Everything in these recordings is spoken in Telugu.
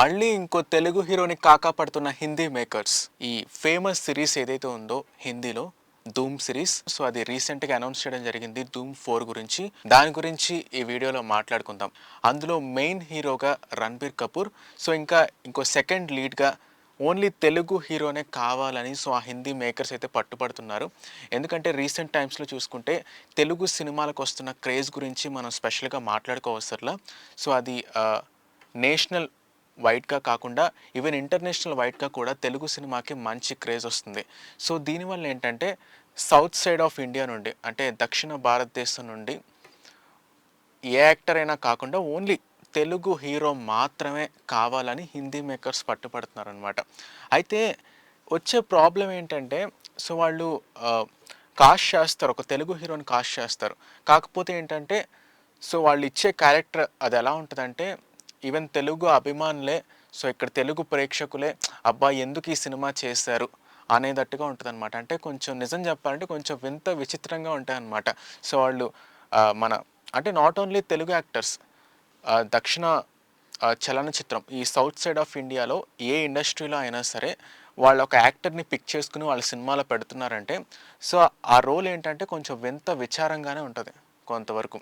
మళ్ళీ ఇంకో తెలుగు హీరోని కాకా పడుతున్న హిందీ మేకర్స్. ఈ ఫేమస్ సిరీస్ ఏదైతే ఉందో హిందీలో ధూమ్ సిరీస్ సో అది రీసెంట్గా అనౌన్స్ చేయడం జరిగింది ధూమ్ ఫోర్ గురించి. దాని గురించి ఈ వీడియోలో మాట్లాడుకుందాం. అందులో మెయిన్ హీరోగా రణబీర్ కపూర్ సో ఇంకా ఇంకో సెకండ్ లీడ్గా ఓన్లీ తెలుగు హీరోనే కావాలని సో ఆ హిందీ మేకర్స్ అయితే పట్టుబడుతున్నారు. ఎందుకంటే రీసెంట్ టైమ్స్లో చూసుకుంటే తెలుగు సినిమాలకు వస్తున్న క్రేజ్ గురించి మనం స్పెషల్గా మాట్లాడుకోవసర్లా. సో అది నేషనల్ వైడ్గా కాకుండా ఈవెన్ ఇంటర్నేషనల్ వైడ్గా కూడా తెలుగు సినిమాకి మంచి క్రేజ్ వస్తుంది. సో దీనివల్ల ఏంటంటే సౌత్ సైడ్ ఆఫ్ ఇండియా నుండి అంటే దక్షిణ భారతదేశం నుండి ఏ యాక్టర్ అయినా కాకుండా ఓన్లీ తెలుగు హీరో మాత్రమే కావాలని హిందీ మేకర్స్ పట్టుపడుతున్నారు అనమాట అయితే వచ్చే ప్రాబ్లం ఏంటంటే సో వాళ్ళు కాస్ట్ చేస్తారు ఒక తెలుగు హీరోని కాస్ట్ చేస్తారు. కాకపోతే ఏంటంటే సో వాళ్ళు ఇచ్చే క్యారెక్టర్ అది ఎలా ఉంటుందంటే ఈవెన్ తెలుగు అభిమానులే సో ఇక్కడ తెలుగు ప్రేక్షకులే అబ్బా ఎందుకు ఈ సినిమా చేశారు అనేటట్టుగా ఉంటుంది అనమాట అంటే కొంచెం నిజం చెప్పాలంటే కొంచెం వింత విచిత్రంగా ఉంటాయన్నమాట. సో వాళ్ళు మన అంటే నాట్ ఓన్లీ తెలుగు యాక్టర్స్ దక్షిణ చలనచిత్రం ఈ సౌత్ సైడ్ ఆఫ్ ఇండియాలో ఏ ఇండస్ట్రీలో అయినా సరే వాళ్ళు ఒక యాక్టర్ని పిక్ చేసుకుని వాళ్ళ సినిమాలో పెడుతున్నారంటే సో ఆ రోల్ ఏంటంటే కొంచెం వింత విచారంగానే ఉంటుంది కొంతవరకు.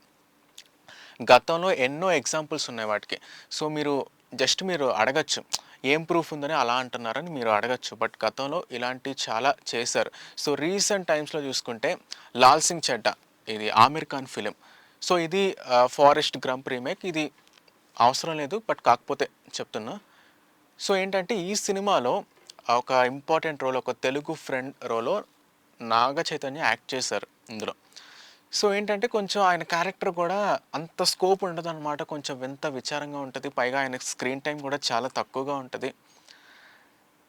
గతంలో ఎన్నో ఎగ్జాంపుల్స్ ఉన్నాయి వాటికి. సో మీరు జస్ట్ మీరు అడగచ్చు. ఏం ప్రూఫ్ ఉందని అలా అంటున్నారని మీరు అడగచ్చు. బట్ గతంలో ఇలాంటివి చాలా చేశారు. సో రీసెంట్ టైమ్స్లో చూసుకుంటే లాల్ సింగ్ చెడ్డా ఇది ఆమిర్ ఖాన్ ఫిలిం సో ఇది ఫారెస్ట్ గ్రంప్ రీమేక్ ఇది అవసరం లేదు. బట్ కాకపోతే చెప్తున్నా. సో ఏంటంటే ఈ సినిమాలో ఒక ఇంపార్టెంట్ రోల్ ఒక తెలుగు ఫ్రెండ్ రోలో నాగ చైతన్య యాక్ట్ చేశారు ఇందులో. సో ఏంటంటే కొంచెం ఆయన క్యారెక్టర్ కూడా అంత స్కోప్ ఉండదు అనమాట కొంచెం వింత విచారంగా ఉంటుంది. పైగా ఆయన స్క్రీన్ టైం కూడా చాలా తక్కువగా ఉంటుంది.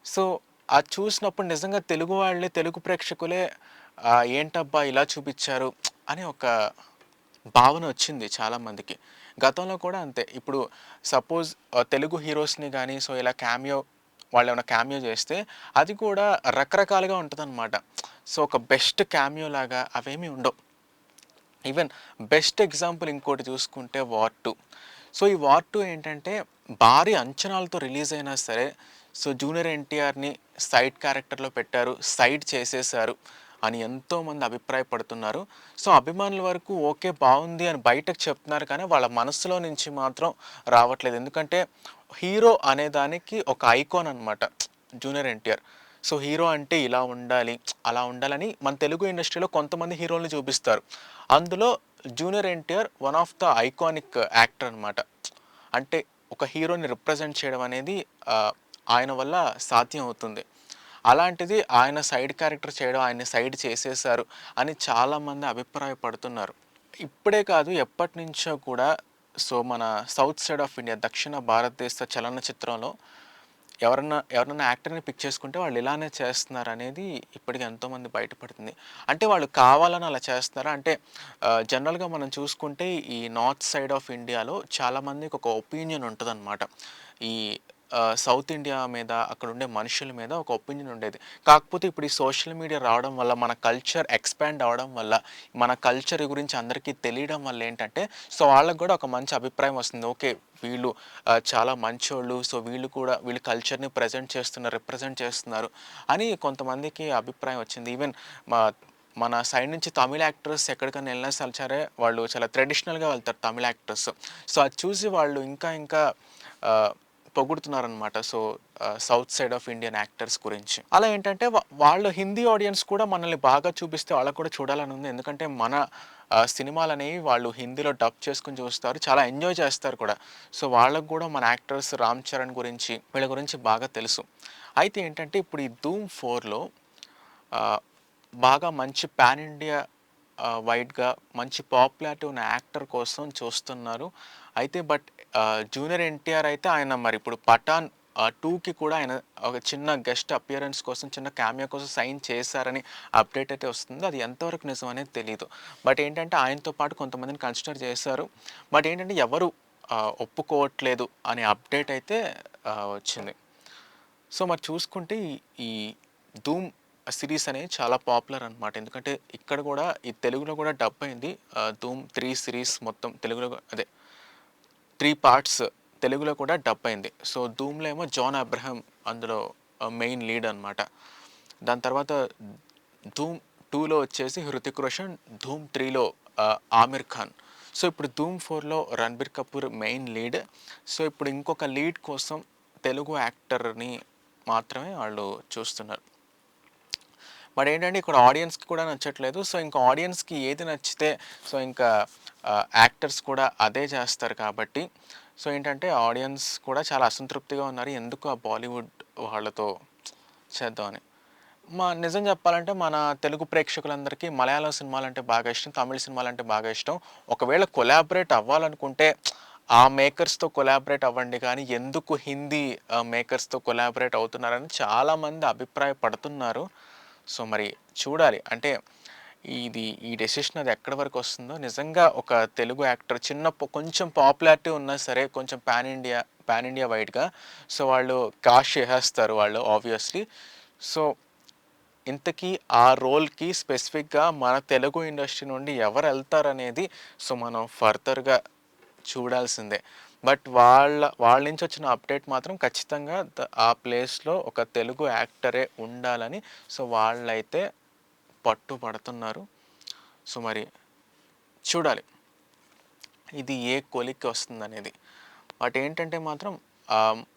సో అది చూసినప్పుడు నిజంగా తెలుగు వాళ్ళే తెలుగు ప్రేక్షకులే ఏంటబ్బా ఇలా చూపించారు? అని ఒక భావన వచ్చింది చాలామందికి గతంలో కూడా అంతే. ఇప్పుడు సపోజ్ తెలుగు హీరోస్ని కానీ సో ఇలా క్యామియో వాళ్ళు ఏమైనా క్యామియో చేస్తే అది కూడా రకరకాలుగా ఉంటుంది సో ఒక బెస్ట్ క్యామియో లాగా అవేమీ ఉండవు. ఈవెన్ బెస్ట్ ఎగ్జాంపుల్ ఇంకోటి చూసుకుంటే వార్ టూ సో ఈ వార్ టూ ఏంటంటే భారీ అంచనాలతో రిలీజ్ అయినా సరే సో జూనియర్ ఎన్టీఆర్ని సైడ్ క్యారెక్టర్లో పెట్టారు సైడ్ చేసేశారు అని ఎంతోమంది అభిప్రాయపడుతున్నారు. సో అభిమానుల వరకు ఓకే బాగుంది అని బయటకు చెప్తున్నారు కానీ వాళ్ళ మనసులో నుంచి మాత్రం రావట్లేదు. ఎందుకంటే హీరో అనే దానికి ఒక ఐకాన్ అనమాట జూనియర్ ఎన్టీఆర్ సో హీరో అంటే ఇలా ఉండాలి అలా ఉండాలని మన తెలుగు ఇండస్ట్రీలో కొంతమంది హీరోల్ని చూపిస్తారు. అందులో junior NTR one of the iconic actor అనమాట అంటే ఒక హీరోని రిప్రజెంట్ చేయడం అనేది ఆయన వల్ల సాధ్యం అవుతుంది. అలాంటిది ఆయన సైడ్ క్యారెక్టర్ చేయడం ఆయన్ని సైడ్ చేసేసారు అని చాలామంది అభిప్రాయపడుతున్నారు. ఇప్పుడే కాదు ఎప్పటి నుంచో కూడా సో మన సౌత్ సైడ్ ఆఫ్ ఇండియా దక్షిణ భారతదేశ చలనచిత్రంలో ఎవరన్నా ఎవరన్నా యాక్టర్ని పిక్ చేసుకుంటే వాళ్ళు ఇలానే చేస్తున్నారు అనేది ఇప్పటికీ ఎంతోమంది బయటపడుతుంది. అంటే వాళ్ళు కావాలని అలా చేస్తున్నారా? అంటే జనరల్గా మనం చూసుకుంటే ఈ నార్త్ సైడ్ ఆఫ్ ఇండియాలో చాలామందికి ఒక ఒపీనియన్ ఉంటుందన్నమాట. ఈ సౌత్ ఇండియా మీద అక్కడ ఉండే మనుషుల మీద ఒక ఒపీనియన్ ఉండేది. కాకపోతే ఇప్పుడు ఈ సోషల్ మీడియా రావడం వల్ల మన కల్చర్ ఎక్స్పాండ్ అవడం వల్ల మన కల్చర్ గురించి అందరికీ తెలియడం వల్ల ఏంటంటే సో వాళ్ళకి కూడా ఒక మంచి అభిప్రాయం వస్తుంది. ఓకే వీళ్ళు చాలా మంచోళ్ళు సో వీళ్ళు కూడా వీళ్ళు కల్చర్ని ప్రజెంట్ చేస్తున్నారు రిప్రజెంట్ చేస్తున్నారు అని కొంతమందికి అభిప్రాయం వచ్చింది. ఈవెన్ మా మన సైడ్ నుంచి తమిళ యాక్టర్స్ ఎక్కడికైనా వెళ్ళినా సరే సరే వాళ్ళు చాలా ట్రెడిషనల్గా వెళ్తారు తమిళ యాక్టర్స్. సో అది చూసి వాళ్ళు ఇంకా ఇంకా పొగుడుతున్నారనమాట so south side of Indian actors గురించి. అలా ఏంటంటే వాళ్ళు హిందీ ఆడియన్స్ కూడా మనల్ని బాగా చూపిస్తే వాళ్ళకు కూడా చూడాలని ఉంది. ఎందుకంటే మన సినిమాలు అనేవి వాళ్ళు హిందీలో డబ్ చేసుకుని చూస్తారు. చాలా ఎంజాయ్ చేస్తారు కూడా. సో వాళ్ళకు కూడా మన యాక్టర్స్ రామ్ చరణ్ గురించి వీళ్ళ గురించి బాగా తెలుసు. అయితే ఏంటంటే ఇప్పుడు ఈ ధూమ్ ఫోర్లో బాగా మంచి పాన్ ఇండియా వైడ్గా మంచి పాపులారిటీ ఉన్న యాక్టర్ కోసం చూస్తున్నారు. అయితే బట్ జూనియర్ ఎన్టీఆర్ అయితే ఆయన మరి ఇప్పుడు పఠాన్ టూకి కూడా ఆయన ఒక చిన్న గెస్ట్ అపియరెన్స్ కోసం చిన్న క్యామియా కోసం సైన్ చేశారని అప్డేట్ అయితే వస్తుంది. అది ఎంతవరకు నిజం అనేది తెలియదు బట్ ఏంటంటే ఆయనతో పాటు కొంతమందిని కన్సిడర్ చేశారు. బట్ ఏంటంటే ఎవరు ఒప్పుకోవట్లేదు అనే అప్డేట్ అయితే వచ్చింది. సో మరి చూసుకుంటే ఈ- ధూమ్ సిరీస్ అనేది చాలా పాపులర్ అనమాట ఎందుకంటే ఇక్కడ కూడా ఈ తెలుగులో కూడా డబ్ అయింది. ధూమ్ త్రీ సిరీస్ మొత్తం తెలుగులో కూడా- అదే త్రీ పార్ట్స్ తెలుగులో కూడా డబ్ అయింది. సో ధూమ్లో ఏమో జాన్ అబ్రహం అందులో మెయిన్ లీడ్ అన్నమాట. దాని తర్వాత ధూమ్ టూలో వచ్చేసి హృతిక్ రోషన్ ధూమ్ త్రీలో ఆమిర్ ఖాన్. సో ఇప్పుడు ధూమ్ ఫోర్లో Ranbir Kapoor main lead so ఇప్పుడు ఇంకొక లీడ్ కోసం తెలుగు యాక్టర్ని మాత్రమే వాళ్ళు చూస్తున్నారు. బట్ ఏంటంటే ఇక్కడ ఆడియన్స్కి కూడా నచ్చట్లేదు. సో ఇంకా ఆడియన్స్కి ఏది నచ్చితే సో ఇంకా యాక్టర్స్ కూడా అదే చేస్తారు కాబట్టి సో ఏంటంటే ఆడియన్స్ కూడా చాలా అసంతృప్తిగా ఉన్నారు. ఎందుకు ఆ బాలీవుడ్ వాళ్ళతో చేద్దామని మా నిజం చెప్పాలంటే మన తెలుగు ప్రేక్షకులందరికీ మలయాళం సినిమాలు అంటే బాగా ఇష్టం తమిళ సినిమాలు అంటే బాగా ఇష్టం. ఒకవేళ కొలాబరేట్ అవ్వాలనుకుంటే ఆ మేకర్స్తో కొలాబరేట్ అవ్వండి కానీ ఎందుకు హిందీ మేకర్స్తో కొలాబరేట్ అవుతున్నారని చాలామంది అభిప్రాయపడుతున్నారు. సో మరి చూడాలి. అంటే ఇది ఈ డెసిషన్ అది ఎక్కడి వరకు వస్తుందో నిజంగా ఒక తెలుగు యాక్టర్ చిన్న కొంచెం పాపులారిటీ ఉన్నా సరే కొంచెం పాన్ ఇండియా పాన్ ఇండియా వైడ్గా సో వాళ్ళు కాస్ట్ చేసేస్తారు వాళ్ళు ఆబ్వియస్లీ సో ఇంతకీ ఆ రోల్కి స్పెసిఫిక్గా మన తెలుగు ఇండస్ట్రీ నుండి ఎవరు వెళ్తారనేది సో మనం ఫర్దర్గా చూడాల్సిందే. బట్ వాళ్ళ వాళ్ళ నుంచి వచ్చిన అప్డేట్ మాత్రం ఖచ్చితంగా ఆ ప్లేస్లో ఒక తెలుగు యాక్టరే ఉండాలని సో వాళ్ళైతే పట్టుబడుతున్నారు. సో మరి చూడాలి. ఇది ఏ కొలిక్కి వస్తుంది అనేది బట్ ఏంటంటే మాత్రం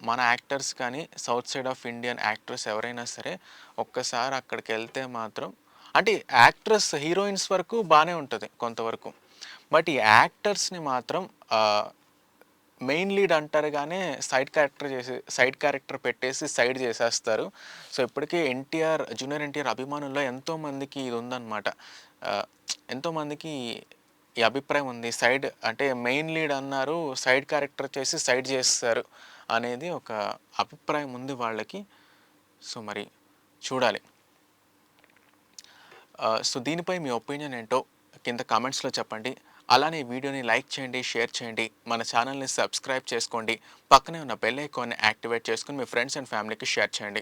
మన యాక్టర్స్ కానీ south side of Indian actors ఎవరైనా సరే ఒక్కసారి అక్కడికి వెళ్తే మాత్రం అంటే యాక్ట్రెస్ హీరోయిన్స్ వరకు బాగానే ఉంటుంది కొంతవరకు. బట్ ఈ యాక్టర్స్ని మాత్రం మెయిన్ లీడ్ అంటారు కానీ సైడ్ క్యారెక్టర్ చేసి సైడ్ క్యారెక్టర్ పెట్టేసి సైడ్ చేసేస్తారు. సో ఇప్పటికీ ఎన్టీఆర్ జూనియర్ ఎన్టీఆర్ అభిమానుల్లో ఎంతోమందికి ఇది ఉందన్నమాట. ఎంతోమందికి ఈ అభిప్రాయం ఉంది. సైడ్ అంటే మెయిన్ లీడ్ అన్నారు సైడ్ క్యారెక్టర్ చేసి సైడ్ చేస్తారు అనేది ఒక అభిప్రాయం ఉంది వాళ్ళకి. సో మరి చూడాలి. సో దీనిపై మీ ఒపీనియన్ ఏంటో కింద కామెంట్స్లో చెప్పండి. అలానే వీడియోని లైక్ చేయండి షేర్ చేయండి మన ఛానల్ని సబ్స్క్రైబ్ చేసుకోండి పక్కనే ఉన్న బెల్ ఐకాన్ని యాక్టివేట్ చేసుకుని మీ ఫ్రెండ్స్ అండ్ ఫ్యామిలీకి షేర్ చేయండి.